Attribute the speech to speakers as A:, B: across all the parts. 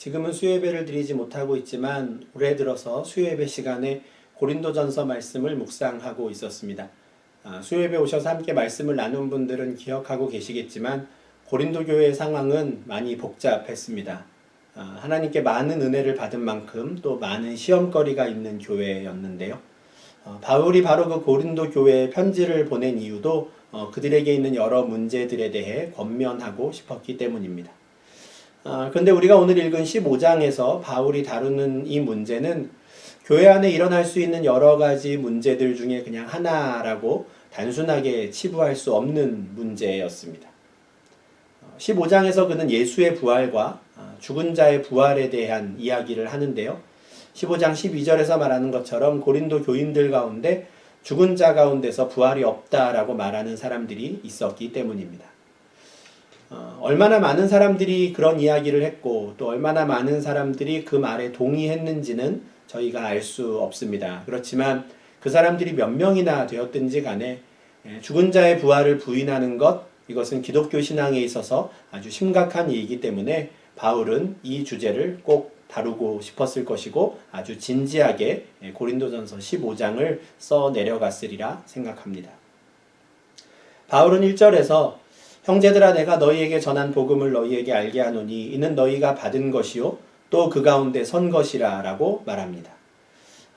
A: 지금은 수요예배를 드리지 못하고 있지만 올해 들어서 수요예배 시간에 고린도전서 말씀을 묵상하고 있었습니다. 아, 수요예배 오셔서 함께 말씀을 나눈 분들은 기억하고 계시겠지만 고린도 교회의 상황은 많이 복잡했습니다. 아, 하나님께 많은 은혜를 받은 만큼 또 많은 시험거리가 있는 교회였는데요. 어, 바울이 바로 그 고린도 교회에 편지를 보낸 이유도 어, 그들에게 있는 여러 문제들에 대해 권면하고 싶었기 때문입니다. 아, 그런데 우리가 오늘 읽은 15장에서 바울이 다루는 이 문제는 교회 안에 일어날 수 있는 여러 가지 문제들 중에 그냥 하나라고 단순하게 치부할 수 없는 문제였습니다. 15장에서 그는 예수의 부활과 아, 죽은 자의 부활에 대한 이야기를 하는데요. 15장 12절에서 말하는 것처럼 고린도 교인들 가운데 죽은 자 가운데서 부활이 없다라고 말하는 사람들이 있었기 때문입니다. 어, 얼마나 많은 사람들이 그런 이야기를 했고 또 얼마나 많은 사람들이 그 말에 동의했는지는 저희가 알 수 없습니다. 그렇지만 그 사람들이 몇 명이나 되었든지 간에 예, 죽은 자의 부활을 부인하는 것 이것은 기독교 신앙에 있어서 아주 심각한 일이기 때문에 바울은 이 주제를 꼭 다루고 싶었을 것이고 아주 진지하게 예, 고린도전서 15장을 써 내려갔으리라 생각합니다. 바울은 1절에서 형제들아 내가 너희에게 전한 복음을 너희에게 알게 하노니 이는 너희가 받은 것이요 또 그 가운데 선 것이라라고 말합니다.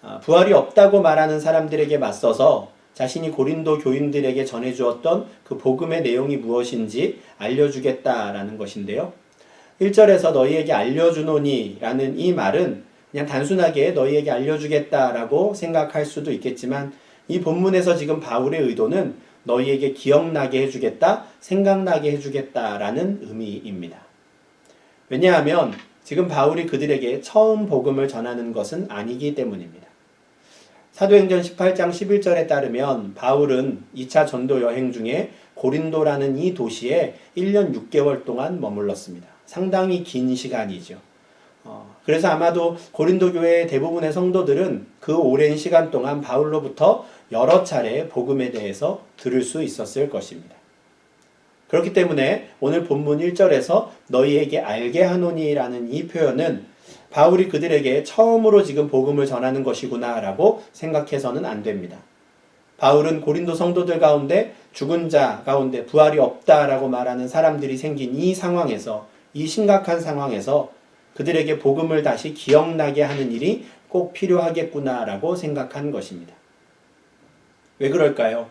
A: 아, 부활이 없다고 말하는 사람들에게 맞서서 자신이 고린도 교인들에게 전해 주었던 그 복음의 내용이 무엇인지 알려 주겠다라는 것인데요. 1절에서 너희에게 알려 주노니 라는 이 말은 그냥 단순하게 너희에게 알려 주겠다라고 생각할 수도 있겠지만 이 본문에서 지금 바울의 의도는 너희에게 기억나게 해주겠다, 생각나게 해주겠다라는 의미입니다. 왜냐하면 지금 바울이 그들에게 처음 복음을 전하는 것은 아니기 때문입니다. 사도행전 18장 11절에 따르면 바울은 2차 전도 여행 중에 고린도라는 이 도시에 1년 6개월 동안 머물렀습니다. 상당히 긴 시간이죠. 어, 그래서 아마도 고린도 교회의 대부분의 성도들은 그 오랜 시간 동안 바울로부터 여러 차례 복음에 대해서 들을 수 있었을 것입니다. 그렇기 때문에 오늘 본문 1절에서 너희에게 알게 하노니라는 이 표현은 바울이 그들에게 처음으로 지금 복음을 전하는 것이구나라고 생각해서는 안 됩니다. 바울은 고린도 성도들 가운데 죽은 자 가운데 부활이 없다라고 말하는 사람들이 생긴 이 상황에서 이 심각한 상황에서 그들에게 복음을 다시 기억나게 하는 일이 꼭 필요하겠구나라고 생각한 것입니다. 왜 그럴까요?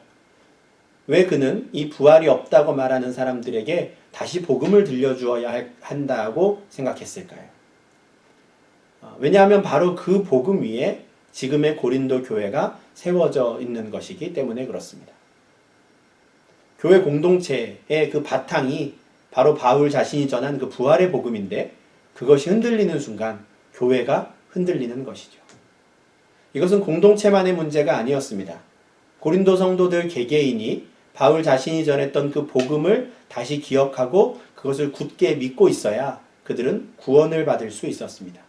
A: 왜 그는 이 부활이 없다고 말하는 사람들에게 다시 복음을 들려주어야 한다고 생각했을까요? 어, 왜냐하면 바로 그 복음 위에 지금의 고린도 교회가 세워져 있는 것이기 때문에 그렇습니다. 교회 공동체의 그 바탕이 바로 바울 자신이 전한 그 부활의 복음인데 그것이 흔들리는 순간 교회가 흔들리는 것이죠. 이것은 공동체만의 문제가 아니었습니다. 고린도 성도들 개개인이 바울 자신이 전했던 그 복음을 다시 기억하고 그것을 굳게 믿고 있어야 그들은 구원을 받을 수 있었습니다.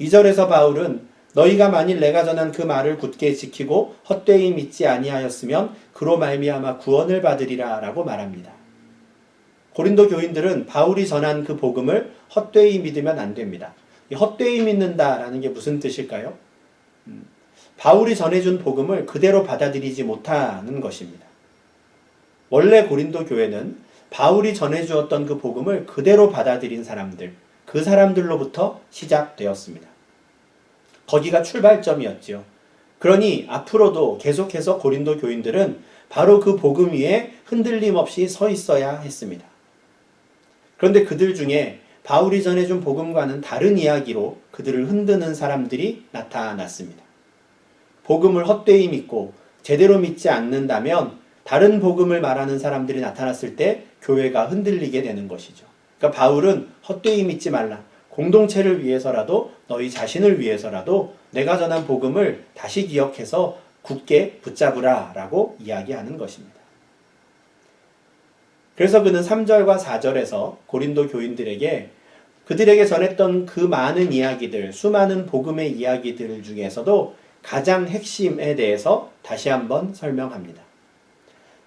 A: 2절에서 바울은 너희가 만일 내가 전한 그 말을 굳게 지키고 헛되이 믿지 아니하였으면 그로 말미암아 구원을 받으리라라고 말합니다. 고린도 교인들은 바울이 전한 그 복음을 헛되이 믿으면 안 됩니다. 헛되이 믿는다라는 게 무슨 뜻일까요? 음, 바울이 전해준 복음을 그대로 받아들이지 못하는 것입니다. 원래 고린도 교회는 바울이 전해주었던 그 복음을 그대로 받아들인 사람들, 그 사람들로부터 시작되었습니다. 거기가 출발점이었지요. 그러니 앞으로도 계속해서 고린도 교인들은 바로 그 복음 위에 흔들림 없이 서 있어야 했습니다. 그런데 그들 중에 바울이 전해준 복음과는 다른 이야기로 그들을 흔드는 사람들이 나타났습니다. 복음을 헛되이 믿고 제대로 믿지 않는다면 다른 복음을 말하는 사람들이 나타났을 때 교회가 흔들리게 되는 것이죠. 그러니까 바울은 헛되이 믿지 말라. 공동체를 위해서라도 너희 자신을 위해서라도 내가 전한 복음을 다시 기억해서 굳게 붙잡으라 라고 이야기하는 것입니다. 그래서 그는 3절과 4절에서 고린도 교인들에게 그들에게 전했던 그 많은 이야기들, 수많은 복음의 이야기들 중에서도 가장 핵심에 대해서 다시 한번 설명합니다.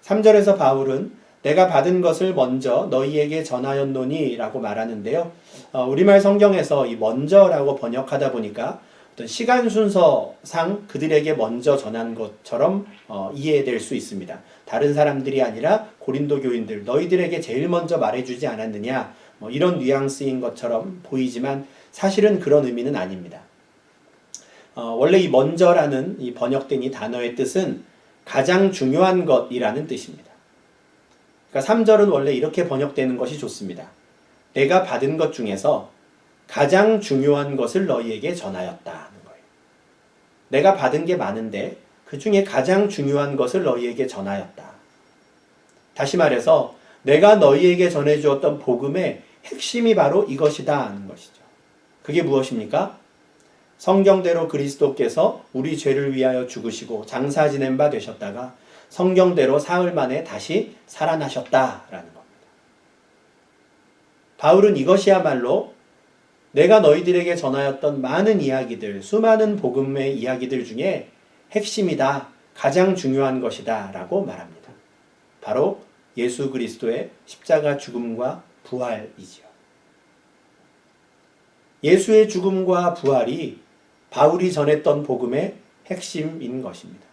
A: 3절에서 바울은 내가 받은 것을 먼저 너희에게 전하였노니 라고 말하는데요. 어, 우리말 성경에서 이 먼저라고 번역하다 보니까 어떤 시간 순서상 그들에게 먼저 전한 것처럼 어, 이해될 수 있습니다. 다른 사람들이 아니라 고린도 교인들 너희들에게 제일 먼저 말해주지 않았느냐 뭐 이런 뉘앙스인 것처럼 보이지만 사실은 그런 의미는 아닙니다. 어, 원래 이 먼저라는 이 번역된 이 단어의 뜻은 가장 중요한 것이라는 뜻입니다. 그러니까 3절은 원래 이렇게 번역되는 것이 좋습니다. 내가 받은 것 중에서 가장 중요한 것을 너희에게 전하였다는 거예요. 내가 받은 게 많은데 그 중에 가장 중요한 것을 너희에게 전하였다. 다시 말해서 내가 너희에게 전해주었던 복음의 핵심이 바로 이것이다 하는 것이죠. 그게 무엇입니까? 성경대로 그리스도께서 우리 죄를 위하여 죽으시고 장사 지낸 바 되셨다가 성경대로 사흘 만에 다시 살아나셨다라는 겁니다. 바울은 이것이야말로 내가 너희들에게 전하였던 많은 이야기들, 수많은 복음의 이야기들 중에 핵심이다, 가장 중요한 것이다 라고 말합니다. 바로 예수 그리스도의 십자가 죽음과 부활이지요. 예수의 죽음과 부활이 바울이 전했던 복음의 핵심인 것입니다.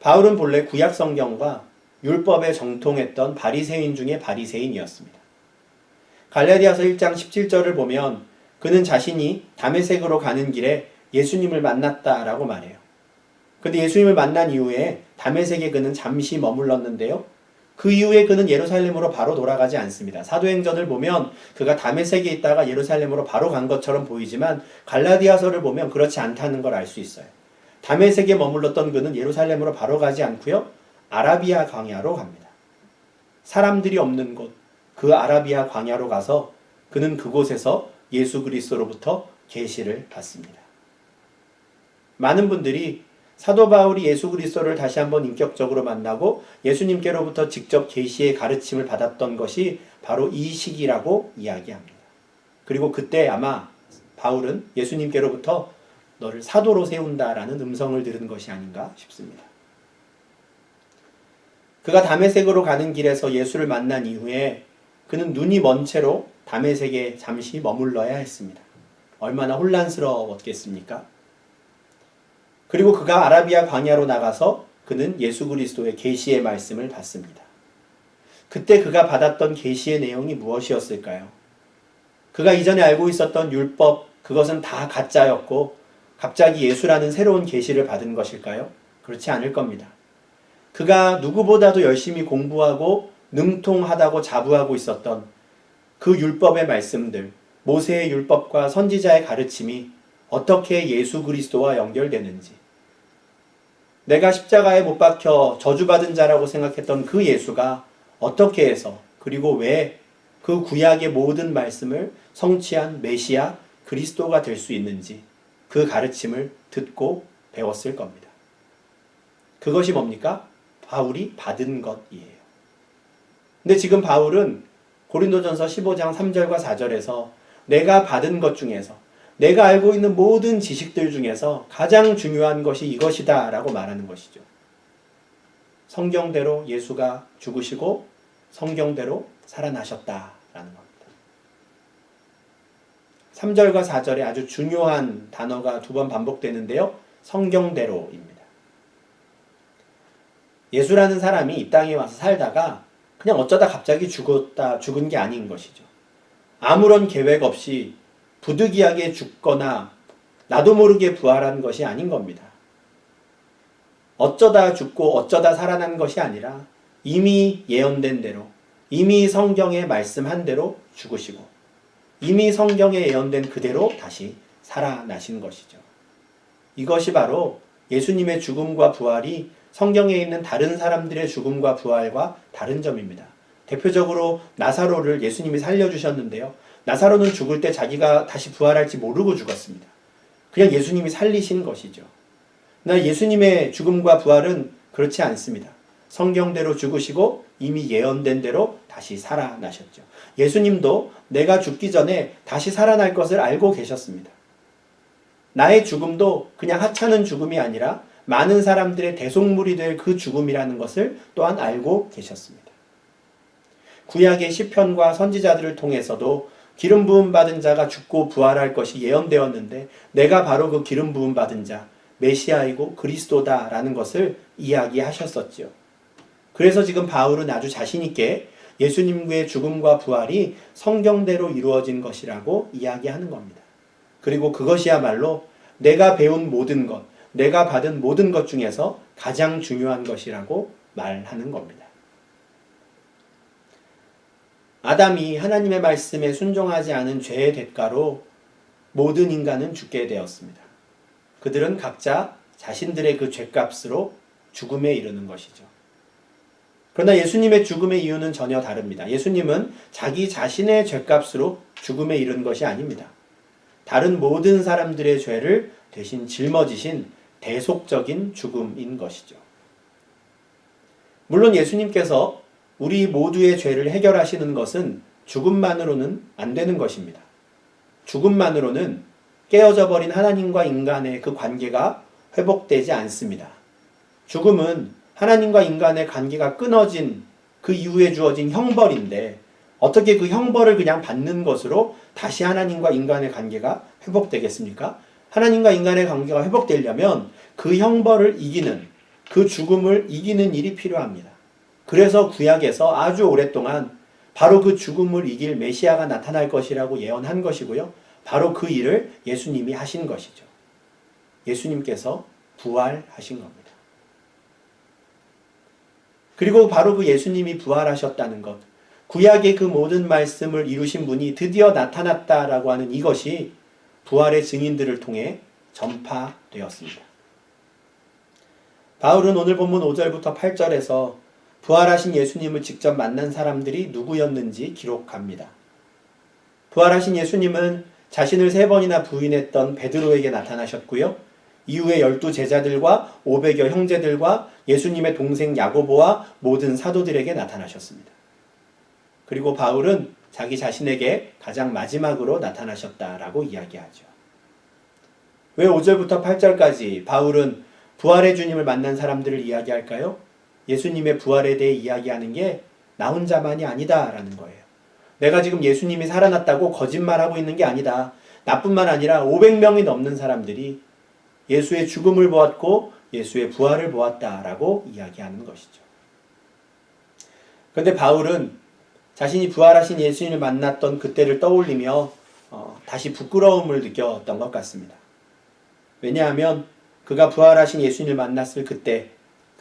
A: 바울은 본래 구약 성경과 율법에 정통했던 바리새인 중에 바리새인이었습니다. 갈라디아서 1장 17절을 보면 그는 자신이 다메섹으로 가는 길에 예수님을 만났다라고 말해요. 근데 예수님을 만난 이후에 다메섹에 그는 잠시 머물렀는데요. 그 이후에 그는 예루살렘으로 바로 돌아가지 않습니다. 사도행전을 보면 그가 다메섹에 있다가 예루살렘으로 바로 간 것처럼 보이지만 갈라디아서를 보면 그렇지 않다는 걸 알 수 있어요. 다메섹에 머물렀던 그는 예루살렘으로 바로 가지 않고요. 아라비아 광야로 갑니다. 사람들이 없는 곳, 그 아라비아 광야로 가서 그는 그곳에서 예수 그리스도로부터 계시를 받습니다. 많은 분들이 사도 바울이 예수 그리스도를 다시 한번 인격적으로 만나고 예수님께로부터 직접 계시의 가르침을 받았던 것이 바로 이 시기라고 이야기합니다. 그리고 그때 아마 바울은 예수님께로부터 너를 사도로 세운다라는 음성을 들은 것이 아닌가 싶습니다. 그가 다메섹으로 가는 길에서 예수를 만난 이후에 그는 눈이 먼 채로 다메섹에 잠시 머물러야 했습니다. 얼마나 혼란스러웠겠습니까? 그리고 그가 아라비아 광야로 나가서 그는 예수 그리스도의 계시의 말씀을 받습니다. 그때 그가 받았던 계시의 내용이 무엇이었을까요? 그가 이전에 알고 있었던 율법 그것은 다 가짜였고 갑자기 예수라는 새로운 계시를 받은 것일까요? 그렇지 않을 겁니다. 그가 누구보다도 열심히 공부하고 능통하다고 자부하고 있었던 그 율법의 말씀들, 모세의 율법과 선지자의 가르침이 어떻게 예수 그리스도와 연결되는지, 내가 십자가에 못 박혀 저주받은 자라고 생각했던 그 예수가 어떻게 해서 그리고 왜 그 구약의 모든 말씀을 성취한 메시아 그리스도가 될 수 있는지 그 가르침을 듣고 배웠을 겁니다. 그것이 뭡니까? 바울이 받은 것이에요. 근데 지금 바울은 고린도전서 15장 3절과 4절에서 내가 받은 것 중에서 내가 알고 있는 모든 지식들 중에서 가장 중요한 것이 이것이다 라고 말하는 것이죠. 성경대로 예수가 죽으시고 성경대로 살아나셨다라는 겁니다. 3절과 4절에 아주 중요한 단어가 두 번 반복되는데요. 성경대로입니다. 예수라는 사람이 이 땅에 와서 살다가 그냥 어쩌다 갑자기 죽었다, 죽은 게 아닌 것이죠. 아무런 계획 없이 부득이하게 죽거나 나도 모르게 부활한 것이 아닌 겁니다. 어쩌다 죽고 어쩌다 살아난 것이 아니라 이미 예언된 대로, 이미 성경에 말씀한 대로 죽으시고, 이미 성경에 예언된 그대로 다시 살아나신 것이죠. 이것이 바로 예수님의 죽음과 부활이 성경에 있는 다른 사람들의 죽음과 부활과 다른 점입니다. 대표적으로 나사로를 예수님이 살려주셨는데요. 나사로는 죽을 때 자기가 다시 부활할지 모르고 죽었습니다. 그냥 예수님이 살리신 것이죠. 나 예수님의 죽음과 부활은 그렇지 않습니다. 성경대로 죽으시고 이미 예언된 대로 다시 살아나셨죠. 예수님도 내가 죽기 전에 다시 살아날 것을 알고 계셨습니다. 나의 죽음도 그냥 하찮은 죽음이 아니라 많은 사람들의 대속물이 될 그 죽음이라는 것을 또한 알고 계셨습니다. 구약의 시편과 선지자들을 통해서도 기름 부음 받은 자가 죽고 부활할 것이 예언되었는데 내가 바로 그 기름 부음 받은 자 메시아이고 그리스도다라는 것을 이야기하셨었지요. 그래서 지금 바울은 아주 자신 있게 예수님의 죽음과 부활이 성경대로 이루어진 것이라고 이야기하는 겁니다. 그리고 그것이야말로 내가 배운 모든 것, 내가 받은 모든 것 중에서 가장 중요한 것이라고 말하는 겁니다. 아담이 하나님의 말씀에 순종하지 않은 죄의 대가로 모든 인간은 죽게 되었습니다. 그들은 각자 자신들의 그 죄값으로 죽음에 이르는 것이죠. 그러나 예수님의 죽음의 이유는 전혀 다릅니다. 예수님은 자기 자신의 죄값으로 죽음에 이른 것이 아닙니다. 다른 모든 사람들의 죄를 대신 짊어지신 대속적인 죽음인 것이죠. 물론 예수님께서 우리 모두의 죄를 해결하시는 것은 죽음만으로는 안 되는 것입니다. 죽음만으로는 깨어져 버린 하나님과 인간의 그 관계가 회복되지 않습니다. 죽음은 하나님과 인간의 관계가 끊어진 그 이후에 주어진 형벌인데 어떻게 그 형벌을 그냥 받는 것으로 다시 하나님과 인간의 관계가 회복되겠습니까? 하나님과 인간의 관계가 회복되려면 그 형벌을 이기는 그 죽음을 이기는 일이 필요합니다. 그래서 구약에서 아주 오랫동안 바로 그 죽음을 이길 메시아가 나타날 것이라고 예언한 것이고요. 바로 그 일을 예수님이 하신 것이죠. 예수님께서 부활하신 겁니다. 그리고 바로 그 예수님이 부활하셨다는 것, 구약의 그 모든 말씀을 이루신 분이 드디어 나타났다라고 하는 이것이 부활의 증인들을 통해 전파되었습니다. 바울은 오늘 본문 5절부터 8절에서 부활하신 예수님을 직접 만난 사람들이 누구였는지 기록합니다. 부활하신 예수님은 자신을 세 번이나 부인했던 베드로에게 나타나셨고요. 이후에 열두 제자들과 500여 형제들과 예수님의 동생 야고보와 모든 사도들에게 나타나셨습니다. 그리고 바울은 자기 자신에게 가장 마지막으로 나타나셨다라고 이야기하죠. 왜 5절부터 8절까지 바울은 부활의 주님을 만난 사람들을 이야기할까요? 예수님의 부활에 대해 이야기하는 게 나 혼자만이 아니다라는 거예요. 내가 지금 예수님이 살아났다고 거짓말하고 있는 게 아니다. 나뿐만 아니라 500명이 넘는 사람들이 예수의 죽음을 보았고 예수의 부활을 보았다라고 이야기하는 것이죠. 그런데 바울은 자신이 부활하신 예수님을 만났던 그때를 떠올리며 어, 다시 부끄러움을 느꼈던 것 같습니다. 왜냐하면 그가 부활하신 예수님을 만났을 그때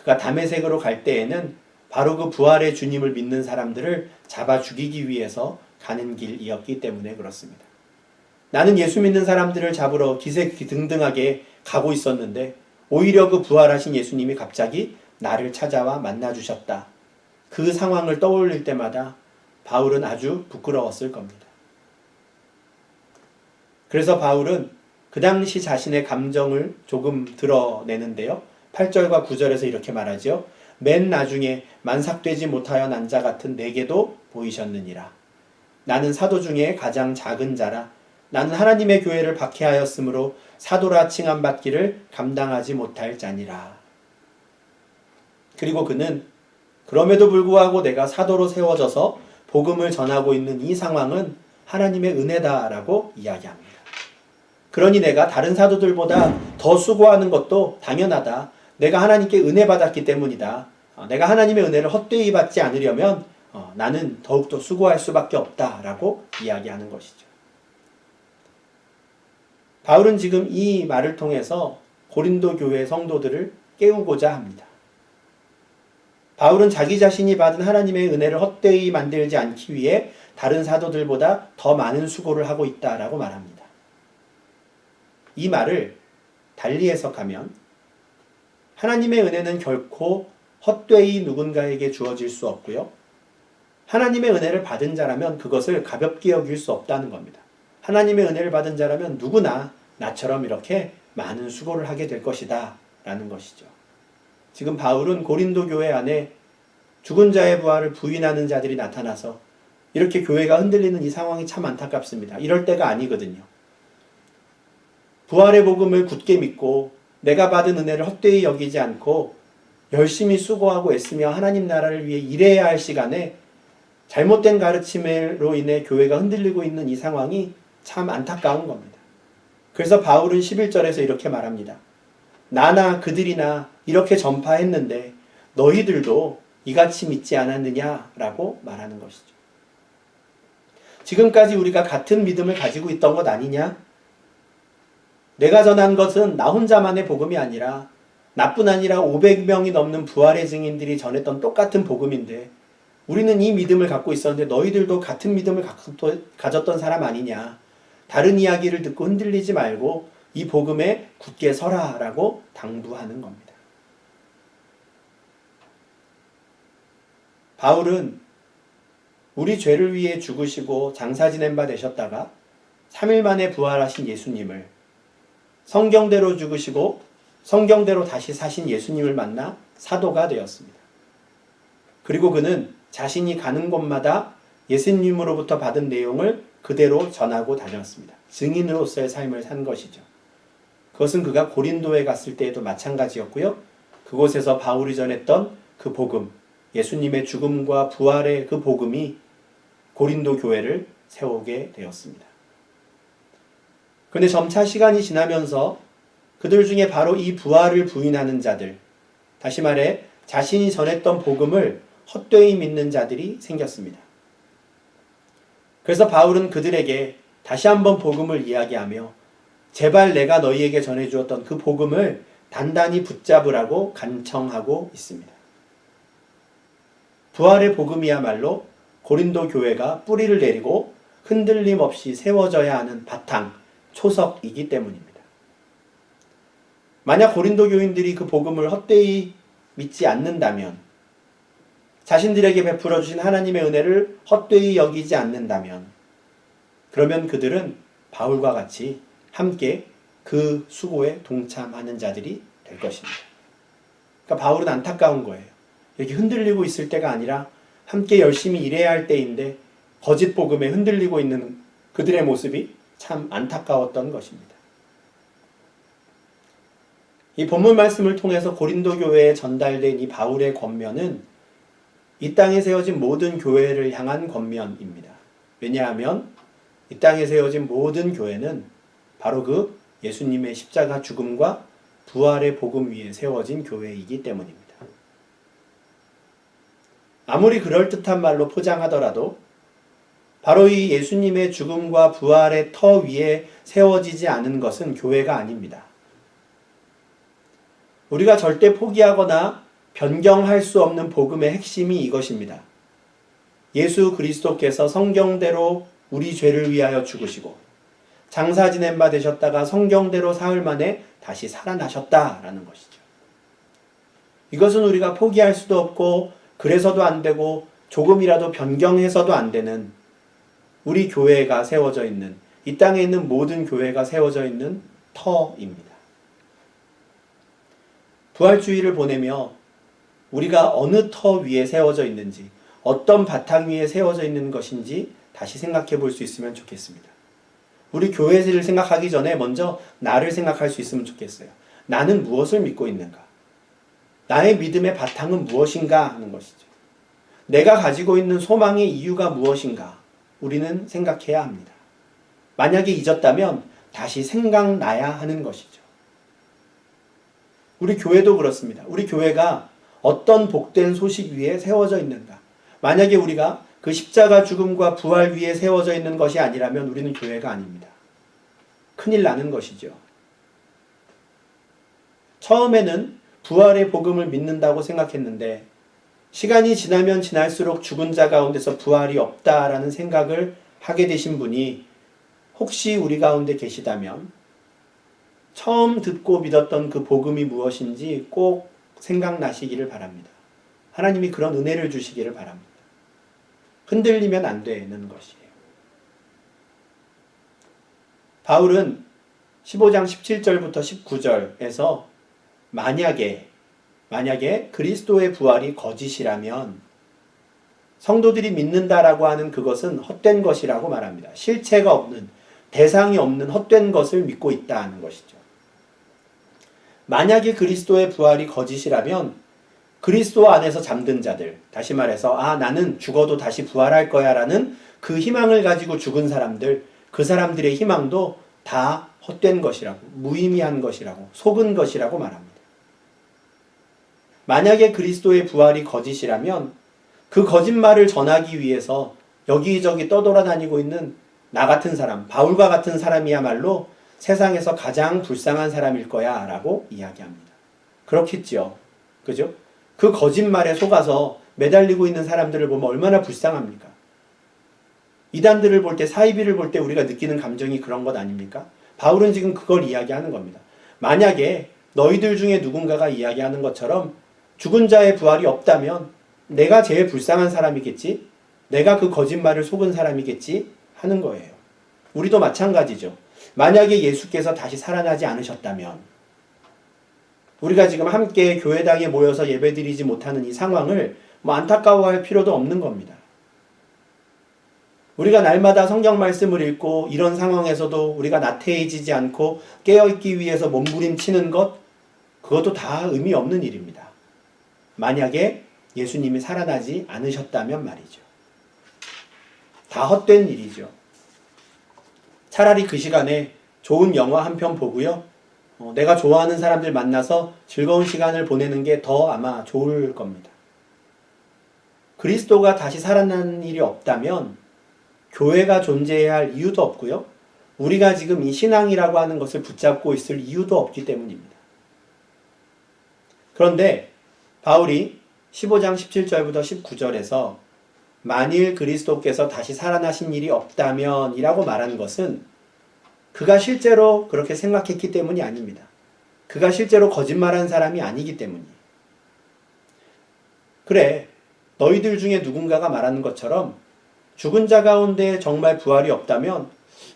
A: 그가 담에색으로 갈 때에는 바로 그 부활의 주님을 믿는 사람들을 잡아 죽이기 위해서 가는 길이었기 때문에 그렇습니다. 나는 예수 믿는 사람들을 잡으러 기세등등하게 가고 있었는데 오히려 그 부활하신 예수님이 갑자기 나를 찾아와 만나 주셨다. 그 상황을 떠올릴 때마다 바울은 아주 부끄러웠을 겁니다. 그래서 바울은 그 당시 자신의 감정을 조금 드러내는데요. 8절과 9절에서 이렇게 말하죠. 맨 나중에 만삭되지 못하여 난 자 같은 내게도 보이셨느니라. 나는 사도 중에 가장 작은 자라. 나는 하나님의 교회를 박해하였으므로 사도라 칭함 받기를 감당하지 못할 자니라. 그리고 그는 그럼에도 불구하고 내가 사도로 세워져서 복음을 전하고 있는 이 상황은 하나님의 은혜다라고 이야기합니다. 그러니 내가 다른 사도들보다 더 수고하는 것도 당연하다. 내가 하나님께 은혜 받았기 때문이다. 어, 내가 하나님의 은혜를 헛되이 받지 않으려면 어, 나는 더욱더 수고할 수밖에 없다라고 이야기하는 것이죠. 바울은 지금 이 말을 통해서 고린도 교회 성도들을 깨우고자 합니다. 바울은 자기 자신이 받은 하나님의 은혜를 헛되이 만들지 않기 위해 다른 사도들보다 더 많은 수고를 하고 있다라고 말합니다. 이 말을 달리 해석하면 하나님의 은혜는 결코 헛되이 누군가에게 주어질 수 없고요. 하나님의 은혜를 받은 자라면 그것을 가볍게 여길 수 없다는 겁니다. 하나님의 은혜를 받은 자라면 누구나 나처럼 이렇게 많은 수고를 하게 될 것이다. 라는 것이죠. 지금 바울은 고린도 교회 안에 죽은 자의 부활을 부인하는 자들이 나타나서 이렇게 교회가 흔들리는 이 상황이 참 안타깝습니다. 이럴 때가 아니거든요. 부활의 복음을 굳게 믿고 내가 받은 은혜를 헛되이 여기지 않고 열심히 수고하고 애쓰며 하나님 나라를 위해 일해야 할 시간에 잘못된 가르침으로 인해 교회가 흔들리고 있는 이 상황이 참 안타까운 겁니다. 그래서 바울은 11절에서 이렇게 말합니다. 나나 그들이나 이렇게 전파했는데 너희들도 이같이 믿지 않았느냐라고 말하는 것이죠. 지금까지 우리가 같은 믿음을 가지고 있던 것 아니냐? 내가 전한 것은 나 혼자만의 복음이 아니라 나뿐 아니라 500명이 넘는 부활의 증인들이 전했던 똑같은 복음인데 우리는 이 믿음을 갖고 있었는데 너희들도 같은 믿음을 가졌던 사람 아니냐? 다른 이야기를 듣고 흔들리지 말고 이 복음에 굳게 서라라고 당부하는 겁니다. 바울은 우리 죄를 위해 죽으시고 장사 지낸 바 되셨다가 3일 만에 부활하신 예수님을 성경대로 죽으시고 성경대로 다시 사신 예수님을 만나 사도가 되었습니다. 그리고 그는 자신이 가는 곳마다 예수님으로부터 받은 내용을 그대로 전하고 다녔습니다. 증인으로서의 삶을 산 것이죠. 그것은 그가 고린도에 갔을 때에도 마찬가지였고요. 그곳에서 바울이 전했던 그 복음, 예수님의 죽음과 부활의 그 복음이 고린도 교회를 세우게 되었습니다. 그런데 점차 시간이 지나면서 그들 중에 바로 이 부활을 부인하는 자들, 다시 말해 자신이 전했던 복음을 헛되이 믿는 자들이 생겼습니다. 그래서 바울은 그들에게 다시 한번 복음을 이야기하며 제발 내가 너희에게 전해주었던 그 복음을 단단히 붙잡으라고 간청하고 있습니다. 부활의 복음이야말로 고린도 교회가 뿌리를 내리고 흔들림 없이 세워져야 하는 바탕, 초석이기 때문입니다. 만약 고린도 교인들이 그 복음을 헛되이 믿지 않는다면, 자신들에게 베풀어 주신 하나님의 은혜를 헛되이 여기지 않는다면, 그러면 그들은 바울과 같이 함께 그 수고에 동참하는 자들이 될 것입니다. 그러니까 바울은 안타까운 거예요. 이렇게 흔들리고 있을 때가 아니라 함께 열심히 일해야 할 때인데 거짓 복음에 흔들리고 있는 그들의 모습이 참 안타까웠던 것입니다. 이 본문 말씀을 통해서 고린도 교회에 전달된 이 바울의 권면은 이 땅에 세워진 모든 교회를 향한 권면입니다. 왜냐하면 이 땅에 세워진 모든 교회는 바로 그 예수님의 십자가 죽음과 부활의 복음 위에 세워진 교회이기 때문입니다. 아무리 그럴듯한 말로 포장하더라도 바로 이 예수님의 죽음과 부활의 터 위에 세워지지 않은 것은 교회가 아닙니다. 우리가 절대 포기하거나 변경할 수 없는 복음의 핵심이 이것입니다. 예수 그리스도께서 성경대로 우리 죄를 위하여 죽으시고 장사 지낸 바 되셨다가 성경대로 사흘 만에 다시 살아나셨다라는 것이죠. 이것은 우리가 포기할 수도 없고 그래서도 안 되고 조금이라도 변경해서도 안 되는 우리 교회가 세워져 있는 이 땅에 있는 모든 교회가 세워져 있는 터입니다. 부활주의를 보내며 우리가 어느 터 위에 세워져 있는지 어떤 바탕 위에 세워져 있는 것인지 다시 생각해 볼 수 있으면 좋겠습니다. 우리 교회를 생각하기 전에 먼저 나를 생각할 수 있으면 좋겠어요. 나는 무엇을 믿고 있는가? 나의 믿음의 바탕은 무엇인가 하는 것이죠. 내가 가지고 있는 소망의 이유가 무엇인가? 우리는 생각해야 합니다. 만약에 잊었다면 다시 생각나야 하는 것이죠. 우리 교회도 그렇습니다. 우리 교회가 어떤 복된 소식 위에 세워져 있는가? 만약에 우리가 그 십자가 죽음과 부활 위에 세워져 있는 것이 아니라면 우리는 교회가 아닙니다. 큰일 나는 것이죠. 처음에는 부활의 복음을 믿는다고 생각했는데 시간이 지나면 지날수록 죽은 자 가운데서 부활이 없다라는 생각을 하게 되신 분이 혹시 우리 가운데 계시다면 처음 듣고 믿었던 그 복음이 무엇인지 꼭 생각나시기를 바랍니다. 하나님이 그런 은혜를 주시기를 바랍니다. 흔들리면 안 되는 것이에요. 바울은 15장 17절부터 19절에서 만약에 만약에 그리스도의 부활이 거짓이라면 성도들이 믿는다라고 하는 그것은 헛된 것이라고 말합니다. 실체가 없는 대상이 없는 헛된 것을 믿고 있다는 것이죠. 만약에 그리스도의 부활이 거짓이라면 그리스도 안에서 잠든 자들, 다시 말해서 아 나는 죽어도 다시 부활할 거야 라는 그 희망을 가지고 죽은 사람들, 그 사람들의 희망도 다 헛된 것이라고, 무의미한 것이라고, 속은 것이라고 말합니다. 만약에 그리스도의 부활이 거짓이라면 그 거짓말을 전하기 위해서 여기저기 떠돌아다니고 있는 나 같은 사람, 바울과 같은 사람이야말로 세상에서 가장 불쌍한 사람일 거야 라고 이야기합니다. 그렇겠지요. 그죠? 그 거짓말에 속아서 매달리고 있는 사람들을 보면 얼마나 불쌍합니까? 이단들을 볼 때, 사이비를 볼 때 우리가 느끼는 감정이 그런 것 아닙니까? 바울은 지금 그걸 이야기하는 겁니다. 만약에 너희들 중에 누군가가 이야기하는 것처럼 죽은 자의 부활이 없다면 내가 제일 불쌍한 사람이겠지? 내가 그 거짓말을 속은 사람이겠지? 하는 거예요. 우리도 마찬가지죠. 만약에 예수께서 다시 살아나지 않으셨다면 우리가 지금 함께 교회당에 모여서 예배드리지 못하는 이 상황을 뭐 안타까워할 필요도 없는 겁니다. 우리가 날마다 성경 말씀을 읽고 이런 상황에서도 우리가 나태해지지 않고 깨어있기 위해서 몸부림치는 것 그것도 다 의미 없는 일입니다. 만약에 예수님이 살아나지 않으셨다면 말이죠. 다 헛된 일이죠. 차라리 그 시간에 좋은 영화 한 편 보고요. 어, 내가 좋아하는 사람들 만나서 즐거운 시간을 보내는 게 더 아마 좋을 겁니다. 그리스도가 다시 살아나는 일이 없다면 교회가 존재해야 할 이유도 없고요. 우리가 지금 이 신앙이라고 하는 것을 붙잡고 있을 이유도 없기 때문입니다. 그런데 바울이 15장 17절부터 19절에서 만일 그리스도께서 다시 살아나신 일이 없다면 이라고 말한 것은 그가 실제로 그렇게 생각했기 때문이 아닙니다. 그가 실제로 거짓말한 사람이 아니기 때문이에요. 그래, 너희들 중에 누군가가 말하는 것처럼 죽은 자 가운데 정말 부활이 없다면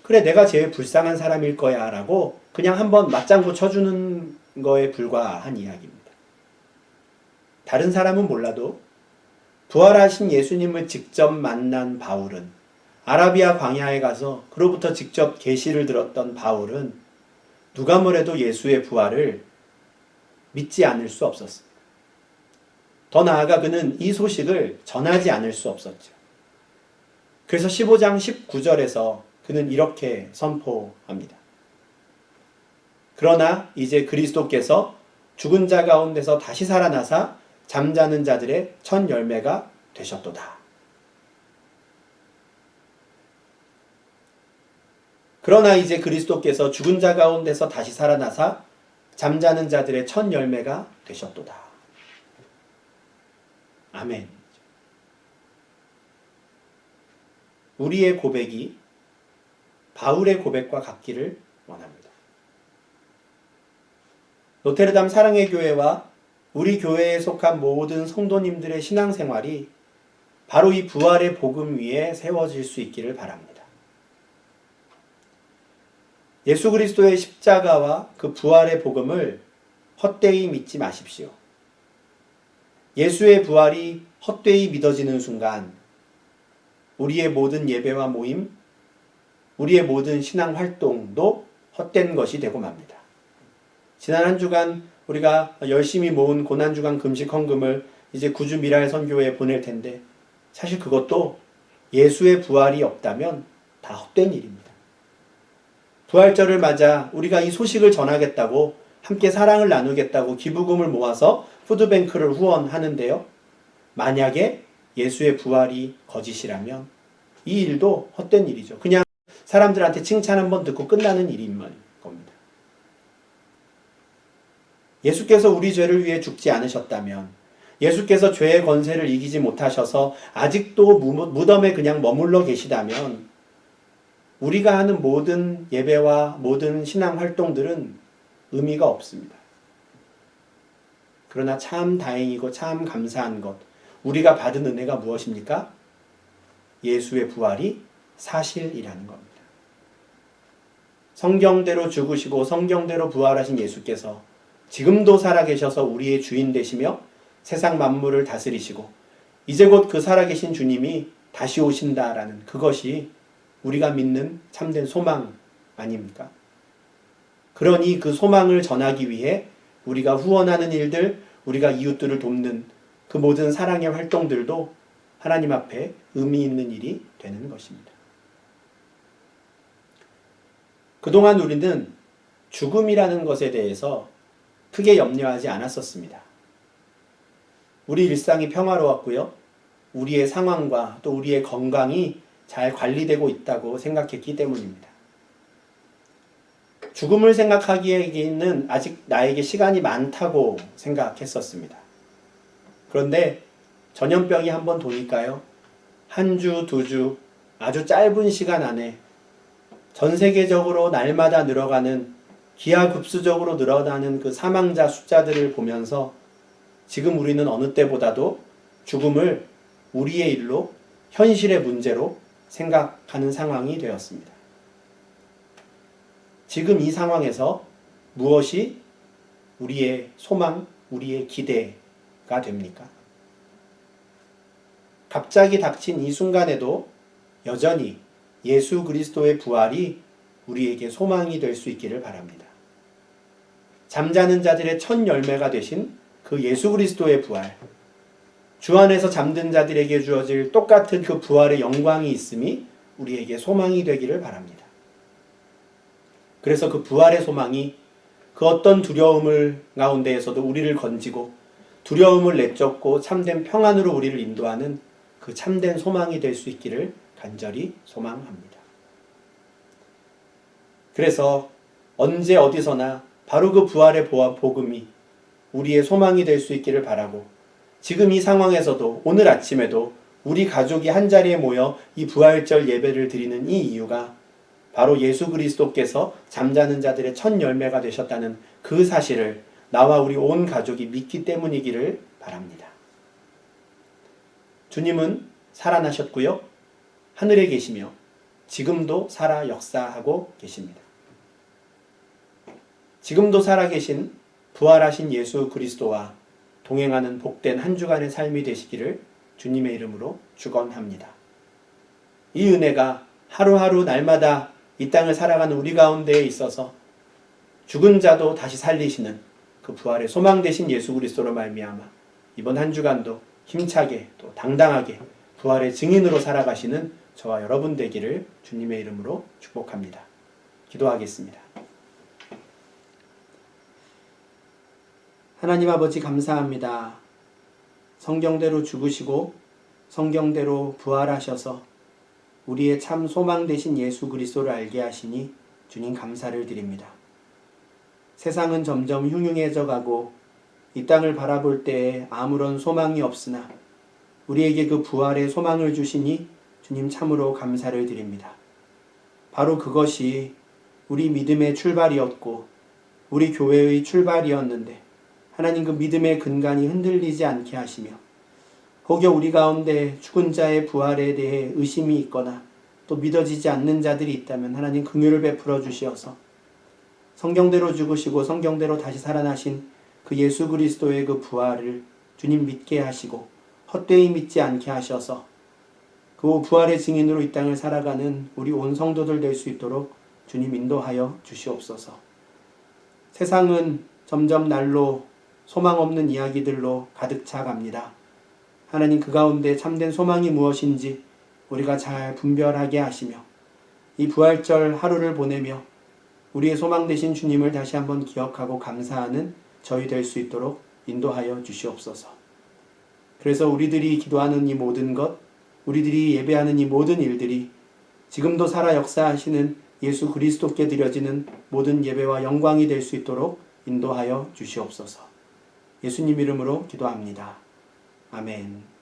A: 그래, 내가 제일 불쌍한 사람일 거야 라고 그냥 한번 맞장구 쳐주는 거에 불과한 이야기입니다. 다른 사람은 몰라도 부활하신 예수님을 직접 만난 바울은 아라비아 광야에 가서 그로부터 직접 계시를 들었던 바울은 누가 뭐래도 예수의 부활을 믿지 않을 수 없었습니다. 더 나아가 그는 이 소식을 전하지 않을 수 없었죠. 그래서 15장 19절에서 그는 이렇게 선포합니다. 그러나 이제 그리스도께서 죽은 자 가운데서 다시 살아나사 잠자는 자들의 첫 열매가 되셨도다. 그러나 이제 그리스도께서 죽은 자 가운데서 다시 살아나사 잠자는 자들의 첫 열매가 되셨도다. 아멘. 우리의 고백이 바울의 고백과 같기를 원합니다. 노테르담 사랑의 교회와 우리 교회에 속한 모든 성도님들의 신앙생활이 바로 이 부활의 복음 위에 세워질 수 있기를 바랍니다. 예수 그리스도의 십자가와 그 부활의 복음을 헛되이 믿지 마십시오. 예수의 부활이 헛되이 믿어지는 순간 우리의 모든 예배와 모임, 우리의 모든 신앙 활동도 헛된 것이 되고 맙니다. 지난 한 주간 우리가 열심히 모은 고난주간 금식 헌금을 이제 구주 미랄 선교에 보낼 텐데 사실 그것도 예수의 부활이 없다면 다 헛된 일입니다. 부활절을 맞아 우리가 이 소식을 전하겠다고 함께 사랑을 나누겠다고 기부금을 모아서 푸드뱅크를 후원하는데요. 만약에 예수의 부활이 거짓이라면 이 일도 헛된 일이죠. 그냥 사람들한테 칭찬 한번 듣고 끝나는 일인 겁니다. 예수께서 우리 죄를 위해 죽지 않으셨다면 예수께서 죄의 권세를 이기지 못하셔서 아직도 무덤에 그냥 머물러 계시다면 우리가 하는 모든 예배와 모든 신앙 활동들은 의미가 없습니다. 그러나 참 다행이고 참 감사한 것, 우리가 받은 은혜가 무엇입니까? 예수의 부활이 사실이라는 겁니다. 성경대로 죽으시고 성경대로 부활하신 예수께서 지금도 살아계셔서 우리의 주인 되시며 세상 만물을 다스리시고 이제 곧 그 살아계신 주님이 다시 오신다라는 그것이 우리가 믿는 참된 소망 아닙니까? 그러니 그 소망을 전하기 위해 우리가 후원하는 일들, 우리가 이웃들을 돕는 그 모든 사랑의 활동들도 하나님 앞에 의미 있는 일이 되는 것입니다. 그동안 우리는 죽음이라는 것에 대해서 크게 염려하지 않았었습니다. 우리 일상이 평화로웠고요. 우리의 상황과 또 우리의 건강이 잘 관리되고 있다고 생각했기 때문입니다. 죽음을 생각하기에는 아직 나에게 시간이 많다고 생각했었습니다. 그런데 전염병이 한번 도니까요. 한 주, 두 주, 아주 짧은 시간 안에 전 세계적으로 날마다 늘어가는 기하급수적으로 늘어나는 그 사망자 숫자들을 보면서 지금 우리는 어느 때보다도 죽음을 우리의 일로 현실의 문제로 생각하는 상황이 되었습니다. 지금 이 상황에서 무엇이 우리의 소망, 우리의 기대가 됩니까? 갑자기 닥친 이 순간에도 여전히 예수 그리스도의 부활이 우리에게 소망이 될 수 있기를 바랍니다. 잠자는 자들의 첫 열매가 되신 그 예수 그리스도의 부활, 주 안에서 잠든 자들에게 주어질 똑같은 그 부활의 영광이 있음이 우리에게 소망이 되기를 바랍니다. 그래서 그 부활의 소망이 그 어떤 두려움을 가운데에서도 우리를 건지고 두려움을 내쫓고 참된 평안으로 우리를 인도하는 그 참된 소망이 될 수 있기를 간절히 소망합니다. 그래서 언제 어디서나 바로 그 부활의 복음이 우리의 소망이 될 수 있기를 바라고 지금 이 상황에서도 오늘 아침에도 우리 가족이 한 자리에 모여 이 부활절 예배를 드리는 이 이유가 바로 예수 그리스도께서 잠자는 자들의 첫 열매가 되셨다는 그 사실을 나와 우리 온 가족이 믿기 때문이기를 바랍니다. 주님은 살아나셨고요. 하늘에 계시며 지금도 살아 역사하고 계십니다. 지금도 살아계신 부활하신 예수 그리스도와 동행하는 복된 한 주간의 삶이 되시기를 주님의 이름으로 축원합니다. 이 은혜가 하루하루 날마다 이 땅을 살아가는 우리 가운데에 있어서 죽은 자도 다시 살리시는 그 부활의 소망 되신 예수 그리스도로 말미암아 이번 한 주간도 힘차게 또 당당하게 부활의 증인으로 살아가시는 저와 여러분 되기를 주님의 이름으로 축복합니다. 기도하겠습니다. 하나님 아버지 감사합니다. 성경대로 죽으시고 성경대로 부활하셔서 우리의 참 소망 되신 예수 그리스도를 알게 하시니 주님 감사를 드립니다. 세상은 점점 흉흉해져 가고 이 땅을 바라볼 때에 아무런 소망이 없으나 우리에게 그 부활의 소망을 주시니 주님 참으로 감사를 드립니다. 바로 그것이 우리 믿음의 출발이었고 우리 교회의 출발이었는데 하나님 그 믿음의 근간이 흔들리지 않게 하시며 혹여 우리 가운데 죽은 자의 부활에 대해 의심이 있거나 또 믿어지지 않는 자들이 있다면 하나님 긍휼을 베풀어 주시어서 성경대로 죽으시고 성경대로 다시 살아나신 그 예수 그리스도의 그 부활을 주님 믿게 하시고 헛되이 믿지 않게 하셔서 그 부활의 증인으로 이 땅을 살아가는 우리 온 성도들 될 수 있도록 주님 인도하여 주시옵소서. 세상은 점점 날로 소망 없는 이야기들로 가득 차 갑니다. 하나님 그 가운데 참된 소망이 무엇인지 우리가 잘 분별하게 하시며 이 부활절 하루를 보내며 우리의 소망 되신 주님을 다시 한번 기억하고 감사하는 저희 될 수 있도록 인도하여 주시옵소서. 그래서 우리들이 기도하는 이 모든 것, 우리들이 예배하는 이 모든 일들이 지금도 살아 역사하시는 예수 그리스도께 드려지는 모든 예배와 영광이 될 수 있도록 인도하여 주시옵소서. 예수님 이름으로 기도합니다. 아멘.